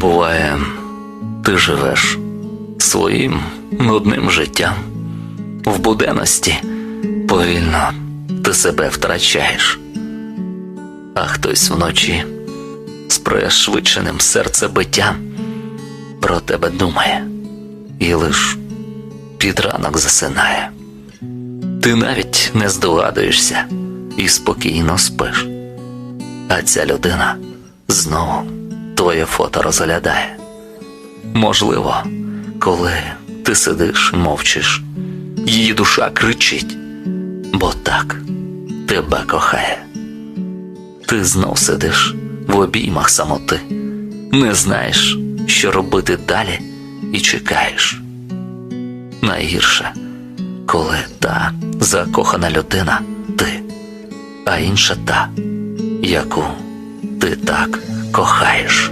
Буває, ти живеш своїм нудним життям. В буденності повільно ти себе втрачаєш, а хтось вночі з пришвидшеним серцебиттям про тебе думає і лиш під ранок засинає. Ти навіть не здогадуєшся і спокійно спиш. А ця людина знову твоє фото розглядає. Можливо, коли ти сидиш, мовчиш, її душа кричить, бо так тебе кохає. Ти знов сидиш в обіймах самоти, не знаєш, що робити далі, і чекаєш. Найгірше, коли та закохана людина ти, а інша та, яку ти так кохаєш.